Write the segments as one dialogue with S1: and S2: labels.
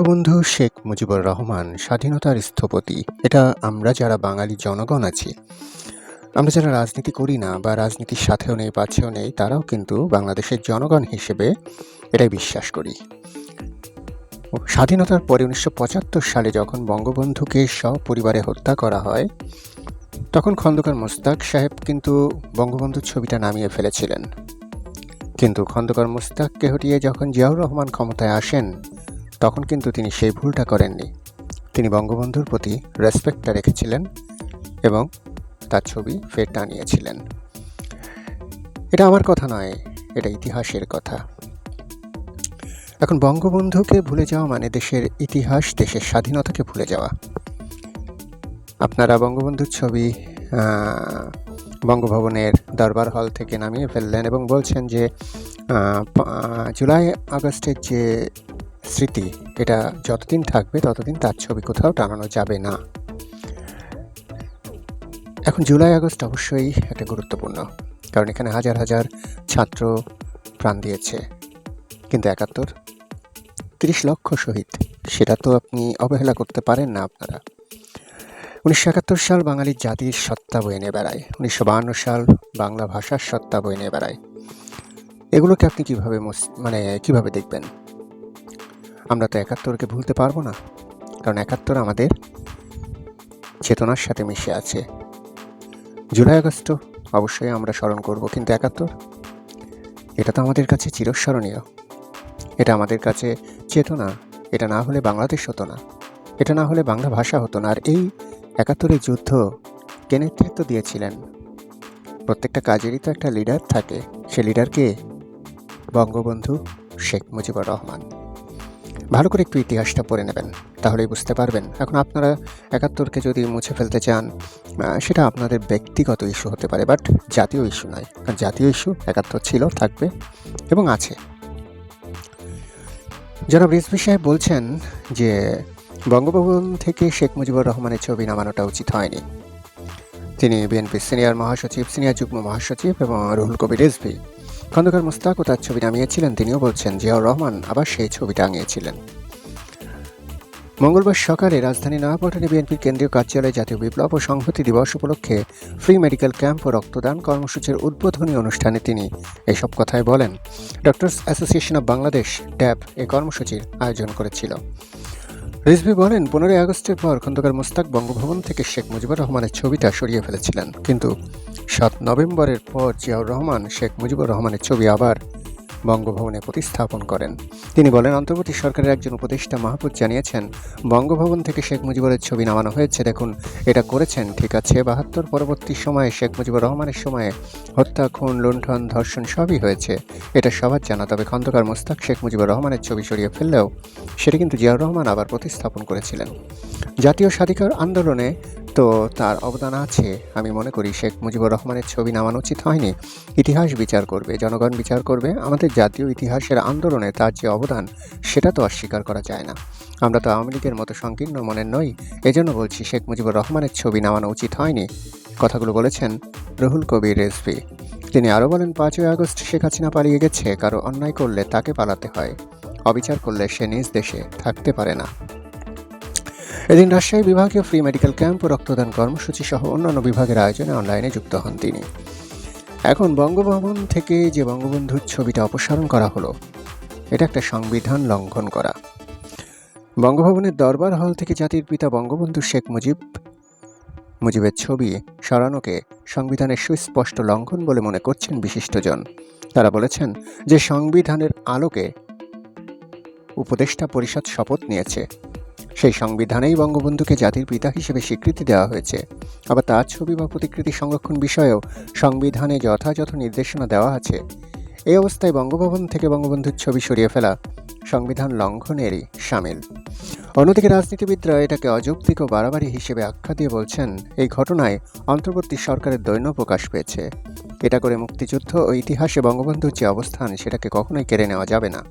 S1: বঙ্গবন্ধু শেখ মুজিবুর রহমান স্বাধীনতার স্থপতি। এটা আমরা যারা বাঙালি জনগণ আছি, আমরা যারা রাজনীতি করি না বা রাজনীতির সাথেও নেই পাছেও নেই, তারাও কিন্তু বাংলাদেশের জনগণ হিসেবে এটাই বিশ্বাস করি। স্বাধীনতার পরে উনিশশো পঁচাত্তর সালে যখন বঙ্গবন্ধুকে সপরিবারে হত্যা করা হয়, তখন খন্দকার মোস্তাক সাহেব কিন্তু বঙ্গবন্ধুর ছবিটা নামিয়ে ফেলেছিলেন। কিন্তু খন্দকার মোস্তাককে হটিয়ে যখন জিয়াউর রহমান ক্ষমতায় আসেন তখন কিন্তু তিনি সেই ভুলটা করেননি। তিনি বঙ্গবন্ধুর প্রতি রেসপেক্টটা রেখেছিলেন এবং তার ছবি ফের টানিয়েছিলেন। এটা আমার কথা নয়, এটা ইতিহাসের কথা। এখন বঙ্গবন্ধুকে ভুলে যাওয়া মানে দেশের ইতিহাস, দেশের স্বাধীনতাকে ভুলে যাওয়া। আপনারা বঙ্গবন্ধুর ছবি বঙ্গভবনের দরবার হল থেকে নামিয়ে ফেললেন এবং বলছেন যে জুলাই আগস্টের যে স্মৃতি, এটা যতদিন থাকবে, ততদিন তার ছবি কোথাও টানানো যাবে না। এখন জুলাই, আগস্ট অবশ্যই একটা গুরুত্বপূর্ণ, কারণ এখানে হাজার হাজার ছাত্র প্রাণ দিয়েছে। কিন্তু একাত্তর, তিরিশ লক্ষ শহীদ, সেটা তো আপনি অবহেলা করতে পারেন না আপনারা। উনিশশো একাত্তর সাল বাঙালির জাতির সত্তা বয়ে নিয়ে বেড়ায়, উনিশশো বাহান্ন সাল বাংলা ভাষার সত্তা বয়ে নিয়ে বেড়ায়। এগুলোকে আপনি কীভাবে মানে কীভাবে দেখবেন? আমরা তো একাত্তরকে ভুলতে পারব না। কারণ একাত্তর আমাদের চেতনার সাথে মিশে আছে। জুলাই আগস্ট অবশ্যই আমরা স্মরণ করব, কিন্তু একাত্তর? এটা তো আমাদের কাছে চিরস্মরণীয়। এটা আমাদের কাছে চেতনা। এটা না হলে বাংলাদেশ হতো না। এটা না হলে বাংলা ভাষা হতো না। আর এই একাত্তরের যুদ্ধ কে নেতৃত্ব দিয়েছিলেন? প্রত্যেকটা কাজেরই তো একটা লিডার থাকে। সে লিডারকে বঙ্গবন্ধু শেখ মুজিবুর রহমান। ভালো করে একটু ইতিহাসটা পড়ে নেবেন, তাহলেই বুঝতে পারবেন। এখন আপনারা একাত্তরকে যদি মুছে ফেলতে চান সেটা আপনাদের ব্যক্তিগত ইস্যু হতে পারে, বাট জাতীয় ইস্যু নয়। কারণ জাতীয় ইস্যু একাত্তর ছিল, থাকবে এবং আছে। জনাব রিজভি সাহেব বলছেন যে, বঙ্গভবন থেকে শেখ মুজিবুর রহমানের ছবি নামানোটা উচিত হয়নি। তিনি বিএনপির সিনিয়র মহাসচিব, সিনিয়র যুগ্ম মহাসচিব এবং রুহুল কবির রিজভি। খন্দকার মুস্তাকও তার ছবি নামিয়েছিলেন। তিনিও বলছেন, জিয়াউর রহমান আবার সেই ছবি টাঙিয়েছিলেন। মঙ্গলবার সকালে রাজধানী নয়াপল্টনে বিএনপির কেন্দ্রীয় কার্যালয়ে জাতীয় বিপ্লব ও সংহতি দিবস উপলক্ষে ফ্রি মেডিকেল ক্যাম্প ও রক্তদান কর্মসূচির উদ্বোধনী অনুষ্ঠানে তিনি এসব কথায় বলেন। Doctors association of Bangladesh, DAB, এ কর্মসূচির আয়োজন করেছিল। রিজভি বলেন, পনেরোই আগস্টের পর খন্দকার মুস্তাক বঙ্গভবন থেকে শেখ মুজিবুর রহমানের ছবিটা সরিয়ে ফেলেছিলেন। কিন্তু সাত নভেম্বরের পর জিয়াউর রহমান, শেখ মুজিবুর রহমানের ছবি আবার বঙ্গভবনে প্রতিস্থাপন করেন। তিনি বলেন, অন্তর্বর্তী সরকারের একজন উপদেষ্টা মাহবুব জানিয়েছেন, বঙ্গভবন থেকে শেখ মুজিবুরের ছবি নামানো হয়েছে। দেখুন, এটা করেছেন, ঠিক আছে, বাহাত্তর পরবর্তী সময়ে শেখ মুজিবুর রহমানের সময়ে হত্যা, খুন, লুণ্ঠন, ধর্ষণ সবই হয়েছে। এটা সবার জানা, তবে খন্দকার মোস্তাক শেখ মুজিবুর রহমানের ছবি সরিয়ে ফেললেও সেটি কিন্তু জিয়াউর রহমান আবার প্রতিস্থাপন করেছিলেন। জাতীয় স্বাধিকার আন্দোলনে তো তার অবদান আছে। আমি মনে করি শেখ মুজিবুর রহমানের ছবি নামানো উচিত হয়নি। ইতিহাস বিচার করবে, জনগণ বিচার করবে। আমাদের জাতীয় ইতিহাসের আন্দোলনে তার যে অবদান, সেটা তো অস্বীকার করা যায় না। আমরা তো আওয়ামী লীগের মতো সংকীর্ণ মনের নই। এজন্য বলছি শেখ মুজিবুর রহমানের ছবি নামানো উচিত হয়নি। কথাগুলো বলেছেন রুহুল কবির রেজভি তিনি আরও বলেন, পাঁচই আগস্ট শেখ হাসিনা পালিয়ে গেছে, কারও অন্যায় করলে তাকে পালাতে হয়। অবিচার করলে সে নিজ দেশে থাকতে পারে না। এদিন রাজশাহী বিভাগীয় ফ্রি মেডিকেল ক্যাম্প রক্তদান কর্মসূচি সহ অন্যান্য বিভাগের আয়োজনে অনলাইনে যুক্ত হন তিনি। এখন বঙ্গভবন থেকে যে বঙ্গবন্ধুর ছবিটা অপসারণ করা হলো, এটা একটা সংবিধান লঙ্ঘন করা। বঙ্গভবনের দরবার হল থেকে জাতির পিতা বঙ্গবন্ধু শেখ মুজিব, মুজিবের ছবি সরানোকে সংবিধানের সুস্পষ্ট লঙ্ঘন বলে মনে করছেন বিশিষ্টজন। তারা বলেছেন যে সংবিধানের আলোকে উপদেষ্টা পরিষদ শপথ নিয়েছে। সেই সংবিধানেই বঙ্গবন্ধুকে জাতির পিতা হিসেবে স্বীকৃতি দেওয়া হয়েছে। আবার তার ছবি বা প্রতিকৃতি সংরক্ষণ বিষয়েও সংবিধানে যথাযথ নির্দেশনা দেওয়া আছে। এই অবস্থায় বঙ্গভবন থেকে বঙ্গবন্ধুর ছবি সরিয়ে ফেলা সংবিধান লঙ্ঘনেরই সামিল। অন্যদিকে রাজনীতিবিদরা এটাকে অযৌক্তিক ও বাড়াবাড়ি হিসেবে আখ্যা দিয়ে বলছেন, এই ঘটনায় অন্তর্বর্তী সরকারের দৈন্য প্রকাশ পেয়েছে। এটা করে মুক্তিযুদ্ধ ও ইতিহাসে বঙ্গবন্ধুর যে অবস্থান, সেটাকে কখনোই কেড়ে নেওয়া যাবে না।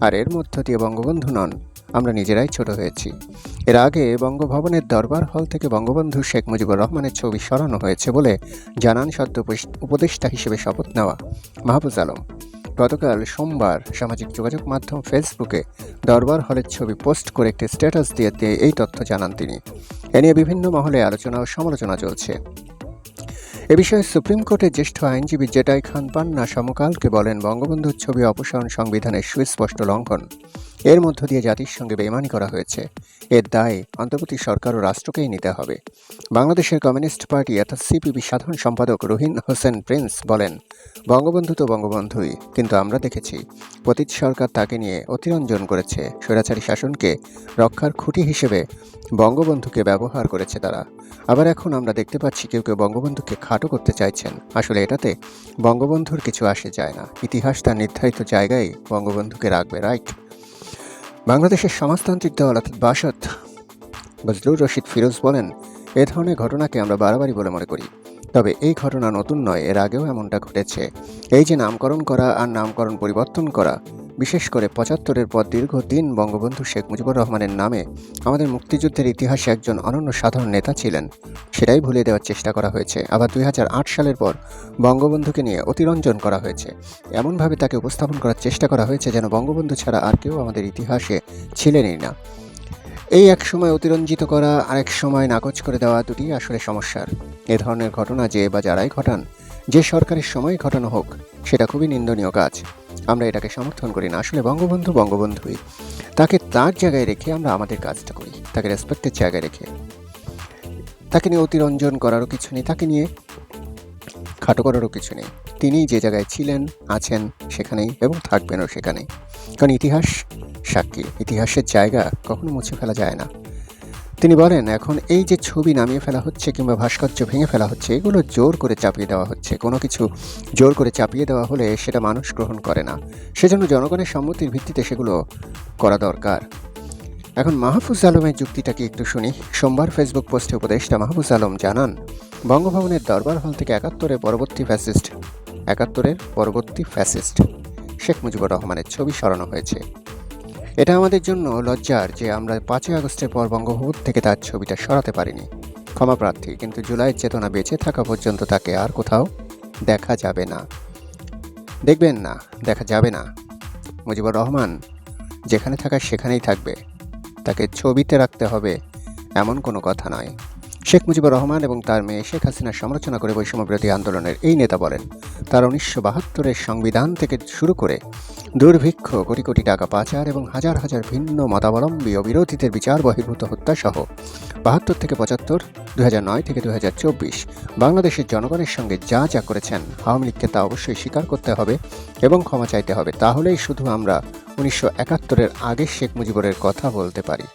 S1: আর এর মধ্য দিয়ে বঙ্গবন্ধু নন। আমরা নিজেরাই ছোট হয়েছি। এর আগে বঙ্গভবনের দরবার হল থেকে বঙ্গবন্ধু শেখ মুজিবুর রহমানের ছবি সরানো হয়েছে বলে জানান সদ্য উপদেষ্টা হিসেবে শপথ নেওয়া মাহবুজ আলম। গতকাল সোমবার সামাজিক যোগাযোগ মাধ্যম ফেসবুকে দরবার হলের ছবি পোস্ট করে একটি স্ট্যাটাস দিয়ে দিয়ে এই তথ্য জানান তিনি। এ নিয়ে বিভিন্ন মহলে আলোচনা ও সমালোচনা চলছে। এ বিষয়ে সুপ্রিম কোর্টের জ্যেষ্ঠ আইনজীবী জেটাই খান পান্না সমকালকে বলেন, বঙ্গবন্ধুর ছবি অপসারণ সংবিধানের সুস্পষ্ট লঙ্ঘন। এর মধ্য দিয়ে জাতির সঙ্গে বেমানি করা হয়েছে। এর দায় অন্তর্বর্তী সরকার ও রাষ্ট্রকেই নিতে হবে। বাংলাদেশের কমিউনিস্ট পার্টি অর্থাৎ সিপিবি সাধারণ সম্পাদক রহিন হোসেন প্রিন্স বলেন, বঙ্গবন্ধু তো বঙ্গবন্ধুই, কিন্তু আমরা দেখেছি পতীত সরকার তাকে নিয়ে অতিরঞ্জন করেছে। স্বৈরাচারী শাসনকে রক্ষার খুঁটি হিসেবে বঙ্গবন্ধুকে ব্যবহার করেছে তারা। আবার এখন আমরা দেখতে পাচ্ছি কেউ কেউ বঙ্গবন্ধুকে খাটো করতে চাইছেন। আসলে এটাতে বঙ্গবন্ধুর কিছু আসে যায় না। ইতিহাস তার নির্ধারিত জায়গায় বঙ্গবন্ধুকে রাখবে, রাইট? বাংলাদেশের সমাজতান্ত্রিক দল অর্থাৎ বাসদ বজলুর রশিদ ফিরোজ বলেন, এ ধরনের ঘটনাকে আমরা বাড়াবাড়ি বলে মনে করি। তবে এই ঘটনা নতুন নয়, এর আগেও এমনটা ঘটেছে। এই যে নামকরণ করা আর নামকরণ পরিবর্তন করা বিশেষ করে পঁচাত্তরের পর দীর্ঘদিন বঙ্গবন্ধু শেখ মুজিবুর রহমানের নামে আমাদের মুক্তিযুদ্ধের ইতিহাসে একজন অনন্য সাধারণ নেতা ছিলেন। সেটাই ভুলিয়ে দেওয়ার চেষ্টা করা হয়েছে। আবার দুই হাজার আট সালের পর বঙ্গবন্ধুকে নিয়ে অতিরঞ্জন করা হয়েছে। এমনভাবে তাকে উপস্থাপন করার চেষ্টা করা হয়েছে যেন বঙ্গবন্ধু ছাড়া আর কেউ আমাদের ইতিহাসে ছিলেনই না। এই এক সময় অতিরঞ্জিত করা, আরেক সময় নাকচ করে দেওয়া দুটি আসলে সমস্যার। এ ধরনের ঘটনা যে বা যারাই ঘটান যে সরকারের সময় ঘটানো হোক, সেটা খুবই নিন্দনীয় কাজ। আমরা এটাকে সমর্থন করি না। আসলে বঙ্গবন্ধু বঙ্গবন্ধুই। তাকে তার জায়গায় রেখে আমরা আমাদের কাজটা করি। তাকে রেসপেক্টের জায়গায় রেখে। তাকে নিয়ে অতিরঞ্জন করারও কিছু নেই। তাকে নিয়ে খাটো করারও কিছু নেই। তিনি যে জায়গায় ছিলেন, আছেন, সেখানেই এবং থাকবেনও সেখানেই। কারণ ইতিহাস সাক্ষী। ইতিহাসের জায়গা কখনো মুছে ফেলা যায় না। তিনি বলেন, এখন এই যে ছবি নামিয়ে ফেলা হচ্ছে কিংবা ভাস্কর্য ভেঙে ফেলা হচ্ছে, এগুলো জোর করে চাপিয়ে দেওয়া হচ্ছে। কোনো কিছু জোর করে চাপিয়ে দেওয়া হলে সেটা মানুষ গ্রহণ করে না। সেজন্য জনগণের সম্মতির ভিত্তিতে সেগুলো করা দরকার। এখন মাহফুজ আলমের যুক্তিটাকে একটু শুনি। সোমবার ফেসবুক পোস্টে উপদেষ্টা মাহফুজ আলম জানান, বঙ্গভবনের দরবার হল থেকে একাত্তরের পরবর্তী ফ্যাসিস্ট, একাত্তরের পরবর্তী ফ্যাসিস্ট শেখ মুজিবুর রহমানের ছবি সরানো হয়েছে। এটা আমাদের জন্য লজ্জার যে আমরা পাঁচই আগস্টের পর বঙ্গভবন থেকে তার ছবিটা সরাতে পারিনি। ক্ষমা প্রার্থী, কিন্তু জুলাইয়ের চেতনা বেঁচে থাকা পর্যন্ত তাকে আর কোথাও দেখা যাবে না। দেখবেন না, দেখা যাবে না। মুজিবুর রহমান যেখানে থাকা সেখানেই থাকবে। তাকে ছবিতে রাখতে হবে এমন কোনো কথা নয়। শেখ মুজিবুর রহমান এবং তার মেয়ে শেখ হাসিনার সমালোচনা করে বৈষম্যবিরোধী আন্দোলনের এই নেতা বলেন, তার উনিশশো বাহাত্তরের সংবিধান থেকে শুরু করে দুর্ভিক্ষ, কোটি কোটি টাকা পাচার এবং হাজার হাজার ভিন্ন মতাবলম্বী ও বিরোধীদের বিচার বহির্ভূত হত্যা সহ বাহাত্তর থেকে পঁচাত্তর দু নয় থেকে দু বাংলাদেশের জনগণের সঙ্গে যা যা করেছেন, আওয়ামী লীগকে তা অবশ্যই স্বীকার করতে হবে এবং ক্ষমা চাইতে হবে। তাহলেই শুধু আমরা উনিশশো একাত্তরের আগে শেখ মুজিবুরের কথা বলতে পারি।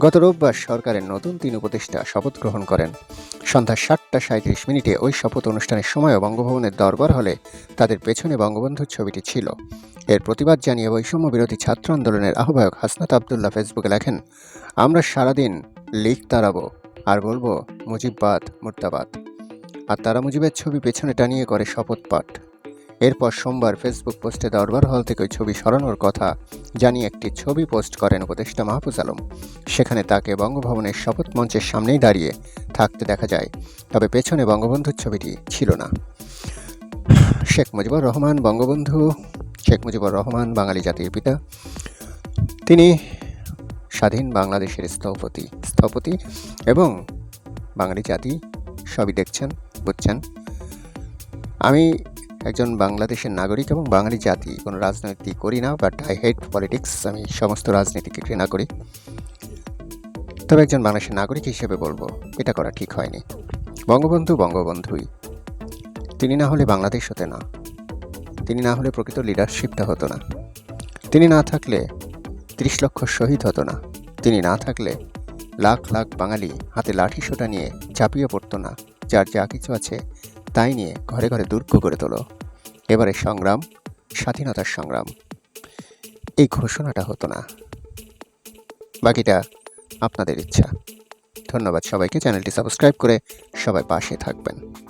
S1: গত রোববার সরকারের নতুন তিন উপদেষ্টা শপথ গ্রহণ করেন। সন্ধ্যা সাতটা সাঁত্রিশ মিনিটে ওই শপথ অনুষ্ঠানের সময়ও বঙ্গভবনের দরবার হলে তাদের পেছনে বঙ্গবন্ধুর ছবিটি ছিল। এর প্রতিবাদ জানিয়ে বৈষম্য বিরোধী ছাত্র আন্দোলনের আহ্বায়ক হাসনাত আবদুল্লাহ ফেসবুকে লেখেন, আমরা সারাদিন লিখ তাড়াবো, আর বলব মুজিববাদ, মুর্দাবাদ। আর তারা মুজিবের ছবি পেছনে টানিয়ে করে শপথ পাঠ। এরপর সোমবার ফেসবুক পোস্টে দরবার হল থেকে ছবি সরানোর কথা জানিয়ে একটি ছবি পোস্ট করেন উপদেষ্টা মাহফুজ আলম। সেখানে তাকে বঙ্গভবনের শপথ মঞ্চের সামনেই দাঁড়িয়ে থাকতে দেখা যায়, তবে পেছনে বঙ্গবন্ধুর ছবিটি ছিল না। শেখ মুজিবুর রহমান বঙ্গবন্ধু, শেখ মুজিবুর রহমান বাঙালি জাতির পিতা, তিনি স্বাধীন বাংলাদেশের স্থপতি স্থপতি এবং বাঙালি জাতি, সবই দেখছেন, বুঝছেন। আমি একজন বাংলাদেশের নাগরিক এবং বাঙালি জাতি। কোনো রাজনীতি করি না বাট আই হেট পলিটিক্স আমি সমস্ত রাজনীতিকে ঘৃণা করি। তবে একজন বাংলাদেশের নাগরিক হিসেবে বলব, এটা করা ঠিক হয়নি। বঙ্গবন্ধু বঙ্গবন্ধুই। তিনি না হলে বাংলাদেশ হতে না। তিনি না হলে প্রকৃত লিডারশিপটা হতো না। তিনি না থাকলে ত্রিশ লক্ষ শহীদ হতো না। তিনি না থাকলে লাখ লাখ বাঙালি হাতে লাঠি সোটা নিয়ে ঝাঁপিয়ে পড়তো না। যার যা কিছু আছে, তাই নিয়ে ঘরে ঘরে দুর্গ করে তোলো। এবারে সংগ্রাম, স্বাধীনতার সংগ্রাম। এই ঘোষণাটা হতো না। বাকিটা আপনাদের ইচ্ছা। ধন্যবাদ সবাইকে। চ্যানেলটি সাবস্ক্রাইব করে সবাই পাশে থাকবেন।